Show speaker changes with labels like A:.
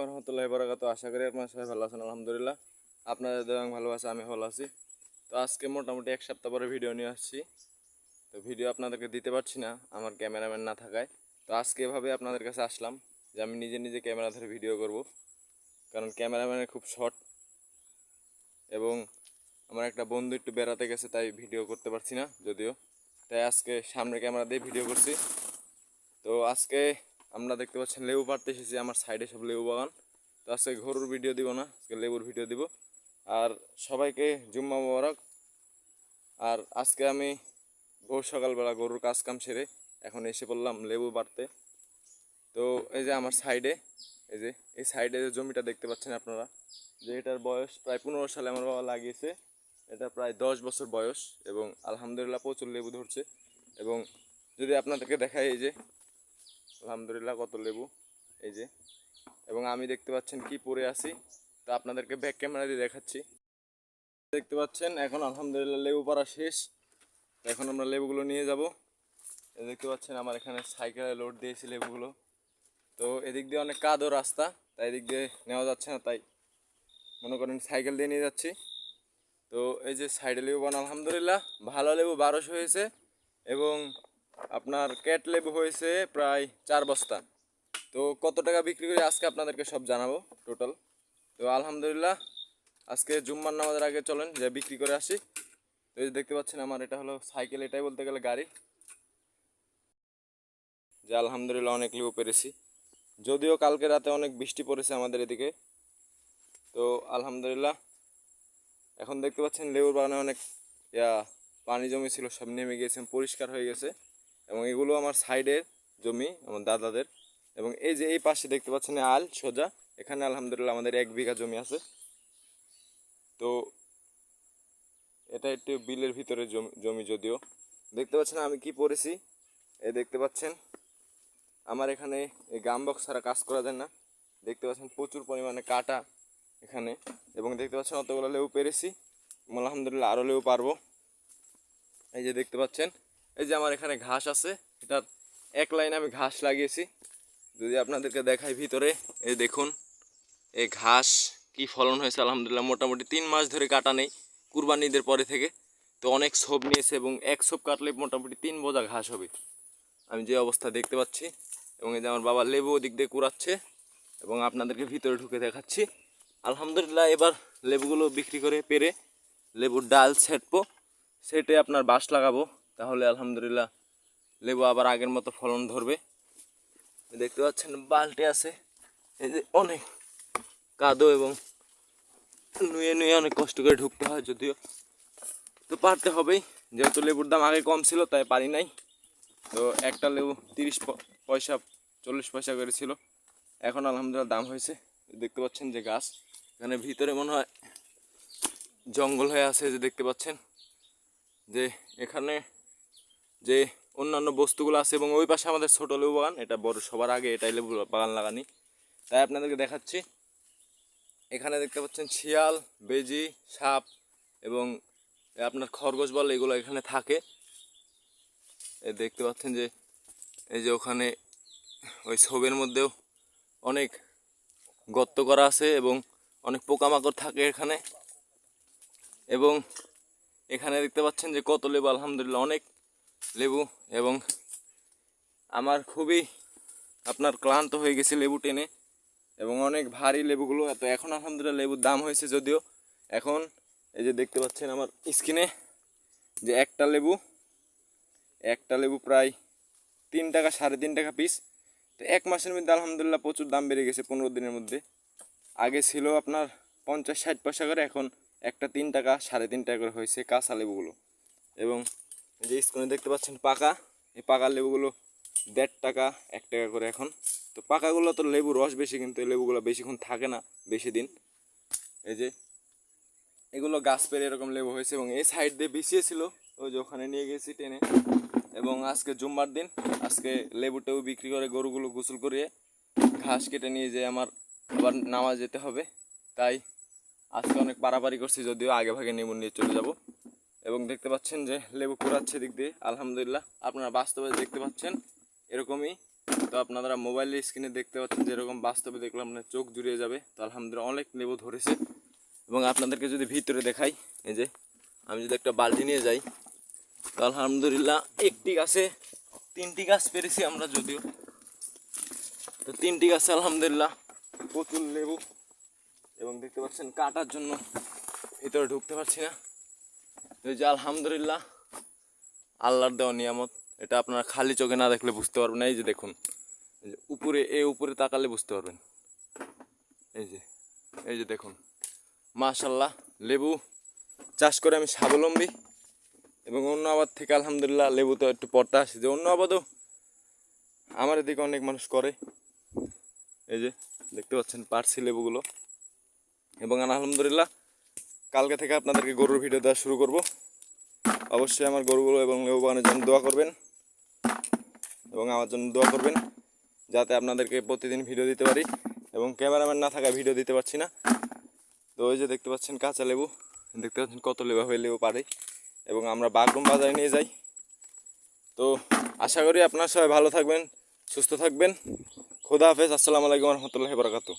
A: রহমতুল্লাহ বরাকাত আশা করি আপনার সবাই ভালো আছেন, আলহামদুলিল্লাহ। আপনাদের দেওয়াং ভালো আছে আমি ভালো আছি। তো আজকে মোটামুটি এক সপ্তাহ পরে ভিডিও নিয়ে আসছি। তো ভিডিও আপনাদেরকে দিতে পারছি না, আমার ক্যামেরাম্যান না থাকায়। তো আজকে এভাবে আপনাদের কাছে আসলাম যে আমি নিজে নিজে ক্যামেরা ধরে ভিডিও করব। কারণ ক্যামেরাম্যানের খুব শর্ট। এবং আমার একটা বন্ধু একটু বেড়াতে গেছে, তাই ভিডিও করতে পারছি না, যদিও। তাই আজকে সামনে ক্যামেরা দিয়ে ভিডিও করছি। তো আজকে আমরা দেখতে পাচ্ছেন লেবু পাড়তে এসেছি, আমার সাইডে সব লেবু বাগান। তো আজকে গরুর ভিডিও দিব না, আজকে লেবুর ভিডিও দিব। আর সবাইকে জুম্মা মোবারক। আর আজকে আমি ভোর সকালবেলা গরুর কাজ কাম সেরে এখন এসে পড়লাম লেবু পাড়তে। তো এই যে আমার সাইডে, এই যে, এই সাইডে যে জমিটা দেখতে পাচ্ছেন আপনারা, যে এটার বয়স প্রায় পনেরো সালে আমার বাবা লাগিয়েছে। এটা প্রায় দশ বছর বয়স এবং আলহামদুলিল্লাহ প্রচুর লেবু ধরছে। এবং যদি আপনাদেরকে দেখাই এই যে আলহামদুলিল্লাহ, কত লেবু? এই যে। এবং আমি দেখতে পাচ্ছেন কি পরে আছি, তা আপনাদেরকে ব্যাক ক্যামেরা দিয়ে দেখাচ্ছি। দেখতে পাচ্ছেন, এখন আলহামদুলিল্লাহ লেবু পাড়া শেষ। এখন আমরা লেবুগুলো নিয়ে যাব। দেখতে পাচ্ছেন, আমার এখানে সাইকেলে লোড দিয়েছি লেবুগুলো। তো এদিক দিয়ে অনেক কাদো রাস্তা তাই এদিক দিয়ে নেওয়া যাচ্ছে না, তাই মনে করেন সাইকেল দিয়ে নিয়ে যাচ্ছি। তো এই যে সাইডে লেবু বান আলহামদুলিল্লাহ, ভালো লেবু বারোশো হয়েছে। এবং আপনার ক্যাট লেবু হয়েছে প্রায় চার বস্তা। তো কত টাকা বিক্রি করে আজকে আপনাদেরকে সব জানাব টোটাল? তো আলহামদুলিল্লাহ, আজকে জুম্মার নামাজের আগে চলেন, যে বিক্রি করে আসি। তো এই দেখতে পাচ্ছেন আমার, এটা হলো সাইকেল, এটাই বলতে গেলে গাড়ি। যে আলহামদুলিল্লাহ অনেক লেবু পেরেছি। যদিও কালকে রাতে অনেক বৃষ্টি পড়েছে আমাদের এদিকে। তো আলহামদুলিল্লাহ, এখন দেখতে পাচ্ছেন লেবুর বাগানে অনেক, ইয়া, পানি জমি ছিল সব নেমে গিয়েছে, পরিষ্কার হয়ে গেছে। এবং এগুলো আমার সাইডের জমি, আমার দাদাদের। এবং এই যে এই পাশে দেখতে পাচ্ছেন আল সোজা, এখানে আলহামদুলিল্লাহ আমাদের এক বিঘা জমি আছে। তো এটা একটু বিলের ভিতরে জমি জমি যদিও। দেখতে পাচ্ছেন আমি কি পড়েছি? এই দেখতে পাচ্ছেন, আমার এখানে এই গাম বক্স ছাড়া কাজ করা যায় না। দেখতে পাচ্ছেন প্রচুর পরিমাণে কাটা এখানে। এবং দেখতে পাচ্ছেন অতগুলো লেবু পেরেছি। আলহামদুলিল্লাহ আরও লেবু পারব। এই যে দেখতে পাচ্ছেন এই যে আমার এখানে ঘাস আছে, এটার এক লাইন আমি ঘাস লাগিয়েছি। যদি আপনাদেরকে দেখাই ভিতরে, এই দেখুন এই ঘাস কি ফলন হয়েছে, আলহামদুলিল্লাহ, মোটামুটি তিন মাস ধরে কাটা নেই, কুরবানিদের পরে থেকে। তো অনেক ছোপ নিয়েছে এবং এক ছোপ কাটলে মোটামুটি তিন বোঝা ঘাস হবে। আমি যে অবস্থা দেখতে পাচ্ছি, এবং এই যে আমার বাবা লেবু ওদিক দিয়ে কুড়াচ্ছে, এবং আপনাদেরকে ভিতরে ঢুকে দেখাচ্ছি। আলহামদুলিল্লাহ, এবার লেবুগুলো বিক্রি করে পেরে লেবুর ডাল ছেটবো। সেটে আপনার বাঁশ লাগাবো। তাহলে আলহামদুলিল্লাহ লেবু আবার আগের মতো ফলন ধরবে। দেখতে পাচ্ছেন বালটি আছে, এই যে অনেক কাদো এবং নুয়ে নুয়ে অনেক কষ্ট করে ঢুকতে হয় যদিও। তো পারতে হবেই, যেহেতু লেবুর দাম আগে কম ছিল, তাই পারি নাই। তো একটা লেবু তিরিশ পয়সা, চল্লিশ পয়সা করে ছিল, এখন আলহামদুলিল্লাহ দাম হয়েছে। দেখতে পাচ্ছেন যে গাছ, এখানে ভিতরে মনে হয় জঙ্গল হয়ে আছে যে দেখতে পাচ্ছেন। যে এখানে যে অন্যান্য বস্তুগুলো আছে এবং ওই পাশে আমাদের ছোটো লেবু বাগান, এটা বড় সবার আগে, এটাই লেবু বাগান লাগানি। তাই আপনাদেরকে দেখাচ্ছি। এখানে দেখতে পাচ্ছেন শিয়াল, বেজি, সাপ এবং আপনার খরগোশ বলে, এগুলো এখানে থাকে। এ দেখতে পাচ্ছেন যে, এই যে ওখানে ওই ছবির মধ্যেও অনেক গর্ত করা আছে এবং অনেক পোকামাকড় থাকে এখানে। এবং এখানে দেখতে পাচ্ছেন যে কত লেবু, আলহামদুলিল্লাহ, অনেক লেবু এবং আমার খুবই আপনার ক্লান্ত হয়ে গেছে লেবু টেনে এবং অনেক ভারী লেবুগুলো। তো এখন আলহামদুলিল্লাহ লেবুর দাম হয়েছে যদিও এখন এই যে দেখতে পাচ্ছেন আমার স্কিনে যে একটা লেবু একটা লেবু প্রায় তিন টাকা, সাড়ে তিন টাকা পিস তো এক মাসের মধ্যে আলহামদুলিল্লাহ প্রচুর দাম বেড়ে গেছে পনেরো দিনের মধ্যে। আগে ছিল আপনার পঞ্চাশ, ষাট পয়সা করে, এখন একটা তিন টাকা, সাড়ে তিন টাকা করে হয়েছে কাঁচা লেবুগুলো। এবং যে স্ক্রিনে দেখতে পাচ্ছেন পাকা। এই পাকা লেবুগুলো দেড় টাকা, এক টাকা করে এখন। তো পাকাগুলো তো লেবু রস বেশি, কিন্তু এই লেবুগুলো বেশিক্ষণ থাকে না বেশি দিন। এই যে এগুলো গাছ পেরে এরকম লেবু হয়েছে এবং এই সাইড দিয়ে বিছিয়েছিল ওই যে ওখানে নিয়ে গেছি টেনে। এবং আজকে জুম্মার দিন, আজকে লেবু টেবু বিক্রি করে গরুগুলো গোসল করিয়ে ঘাস কেটে নিয়ে যেয়ে আমার আবার নামাজ যেতে হবে। তাই আজকে অনেক পারাপারি করছি, যদিও আগে ভাগে নিয়ে চলে যাব। এবং দেখতে পাচ্ছেন যে লেবু কুড়াচ্ছে দিক দিয়ে। আলহামদুলিল্লাহ, আপনারা বাস্তবে দেখতে পাচ্ছেন এরকমই। তো আপনারা মোবাইলের স্ক্রিনে দেখতে পাচ্ছেন যেরকম বাস্তবে দেখলে আপনার চোখ জুড়িয়ে যাবে। তো আলহামদুলিল্লাহ, অনেক লেবু ধরেছে। এবং আপনাদেরকে যদি ভিতরে দেখাই, এই যে আমি যদি একটা বালতি নিয়ে যাই, তো আলহামদুলিল্লাহ একটি গাছে তিনটি গাছ পেরেছি আমরা যদিও। তো তিনটি গাছে আলহামদুলিল্লাহ প্রচুর লেবু। এবং দেখতে পাচ্ছেন কাটার জন্য ভিতরে ঢুকতে পারছি না। এই যে আলহামদুলিল্লাহ, আল্লাহর দেওয়া নিয়ামত। এটা আপনারা খালি চোখে না দেখলে বুঝতে পারবেন। এই যে দেখুন, এই যে উপরে এ উপরে তাকালে বুঝতে পারবেন। এই যে এই যে দেখুন। মাশাল্লাহ লেবু চাষ করে আমি স্বাবলম্বী। এবং অন্য আবাদ থেকে আলহামদুলিল্লাহ লেবু তো একটু পড়তে আসে যে অন্য আবাদও আমার এদিকে অনেক মানুষ করে। এই যে, দেখতে পাচ্ছেন পার্সি লেবুগুলো। এবং আলহামদুলিল্লাহ কালকে থেকে আপনাদেরকে গরুর ভিডিও দেওয়া শুরু করব। অবশ্যই আমার গরুগুলো এবং লেবু বাগানের জন্য দোয়া করবেন এবং আমার জন্য দোয়া করবেন যাতে আপনাদেরকে প্রতিদিন ভিডিও দিতে পারি এবং ক্যামেরাম্যান না থাকায় ভিডিও দিতে পারছি না। তো ওই যে দেখতে পাচ্ছেন কাঁচা লেবু, দেখতে পাচ্ছেন কত লেবু হয়ে লেবু পারে এবং আমরা বাগরুম বাজারে নিয়ে যাই। তো আশা করি আপনারা সবাই ভালো থাকবেন, সুস্থ থাকবেন। খোদা হাফেজ, আসসালামু আলাইকুম রহমতুল্লাহ বারাকাতু